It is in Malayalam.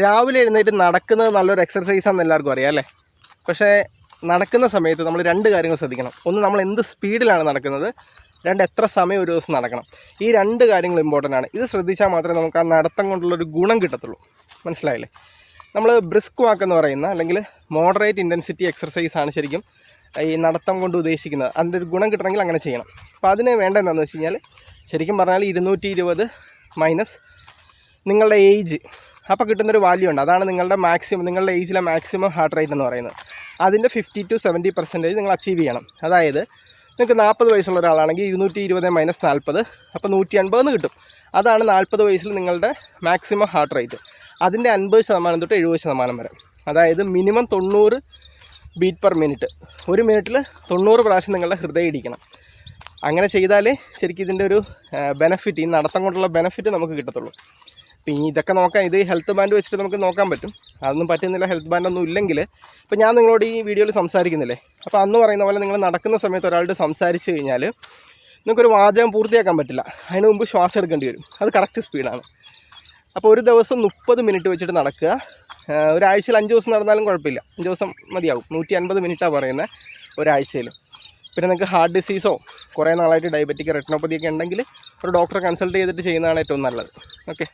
രാവിലെ എഴുന്നേറ്റ് നടക്കുന്നത് നല്ലൊരു എക്സർസൈസാണെന്ന് എല്ലാവർക്കും അറിയാം അല്ലേ? പക്ഷേ നടക്കുന്ന സമയത്ത് നമ്മൾ രണ്ട് കാര്യങ്ങൾ ശ്രദ്ധിക്കണം. ഒന്ന് നമ്മൾ എന്ത് സ്പീഡിലാണ് നടക്കുന്നത്? രണ്ട് എത്ര സമയം ഒരു ദിവസം നടക്കണം? ഈ രണ്ട് കാര്യങ്ങൾ ഇമ്പോർട്ടന്റ് ആണ്. ഇത് ശ്രദ്ധിച്ചാൽ മാത്രമേ നമുക്ക് ആ നടത്തം കൊണ്ടുള്ളൊരു ഗുണം കിട്ടത്തുള്ളൂ. മനസ്സിലായില്ലേ? നമ്മൾ ബ്രിസ്ക് വാക്ക് എന്ന് പറയുന്ന അല്ലെങ്കിൽ മോഡറേറ്റ് ഇന്റൻസിറ്റി എക്സർസൈസ് ആണ് ശരിക്കും ഈ നടത്തം കൊണ്ട് ഉദ്ദേശിക്കുന്നത്. അതിന്റെ ഒരു ഗുണം കിട്ടണമെങ്കിൽ അങ്ങനെ ചെയ്യണം. അപ്പോൾ അതിന് വേണ്ട എന്താണെന്ന് വെച്ച് കഴിഞ്ഞാൽ ശരിക്കും പറഞ്ഞാൽ ഇരുന്നൂറ്റി ഇരുപത് മൈനസ് നിങ്ങളുടെ ഏജ് അപ്പോൾ കിട്ടുന്നൊരു വാല്യൂ ഉണ്ട്. അതാണ് നിങ്ങളുടെ മാക്സിമം നിങ്ങളുടെ ഏജിലെ മാക്സിമം ഹാർട്ട് റേറ്റ് എന്ന് പറയുന്നത്. അതിന്റെ ഫിഫ്റ്റി ടു സെവന്റി പെർസെന്റേജ് നിങ്ങൾ അച്ചീവ് ചെയ്യണം. അതായത് നിങ്ങൾക്ക് നാൽപ്പത് വയസ്സുള്ള ഒരാളാണെങ്കിൽ ഇരുന്നൂറ്റി ഇരുപത് മൈനസ് നാൽപ്പത് അപ്പോൾ നൂറ്റി അൻപതെന്ന് കിട്ടും. അതാണ് നാൽപ്പത് വയസ്സിൽ നിങ്ങളുടെ മാക്സിമം ഹാർട്ട് റേറ്റ് അതിന്റെ അൻപത് ശതമാനം തൊട്ട് എഴുപത് ശതമാനം വരെ. അതായത് മിനിമം തൊണ്ണൂറ് ബീറ്റ് പെർ മിനിറ്റ് ഒരു മിനിറ്റിൽ തൊണ്ണൂറ് പ്രാവശ്യം നിങ്ങളുടെ ഹൃദയം ഇടിക്കണം. അങ്ങനെ ചെയ്താലേ ശരിക്കും ഇതിന്റെ ഒരു ബെനഫിറ്റ് ഈ നടത്തം കൊണ്ടുള്ള ബെനഫിറ്റ് നമുക്ക് കിട്ടത്തുള്ളൂ. അപ്പോൾ ഈ ഇതൊക്കെ നോക്കാം. ഇത് ഹെൽത്ത് ബാൻഡ് വെച്ചിട്ട് നമുക്ക് നോക്കാൻ പറ്റും. അതൊന്നും പറ്റുന്നില്ല ഹെൽത്ത് ബാൻഡ് ഒന്നും ഇല്ലെങ്കിൽ. ഇപ്പം ഞാൻ നിങ്ങളോട് ഈ വീഡിയോയിൽ സംസാരിക്കുന്നില്ലേ? അപ്പോൾ അന്ന് പറയുന്ന പോലെ നിങ്ങൾ നടക്കുന്ന സമയത്ത് ഒരാളോട് സംസാരിച്ച് കഴിഞ്ഞാൽ നിങ്ങൾക്കൊരു വാചകം പൂർത്തിയാക്കാൻ പറ്റില്ല. അതിന് മുമ്പ് ശ്വാസം എടുക്കേണ്ടി വരും. അത് കറക്റ്റ് സ്പീഡാണ് അപ്പോൾ ഒരു ദിവസം മുപ്പത് മിനിറ്റ് വെച്ചിട്ട് നടക്കുക. ഒരാഴ്ചയിൽ അഞ്ച് ദിവസം നടന്നാലും കുഴപ്പമില്ല. അഞ്ച് ദിവസം മതിയാവും. നൂറ്റി അൻപത് മിനിറ്റാണ് പറയുന്നത് ഒരാഴ്ചയിൽ. പിന്നെ നിങ്ങൾക്ക് ഹാർട്ട് ഡിസീസോ കുറേ നാളായിട്ട് ഡയബറ്റിക് റെറ്റിനോപ്പതി ഒക്കെ ഉണ്ടെങ്കിൽ ഒരു ഡോക്ടറെ കൺസൾട്ട് ചെയ്തിട്ട് ചെയ്യുന്നതാണ് ഏറ്റവും നല്ലത്. ഓക്കെ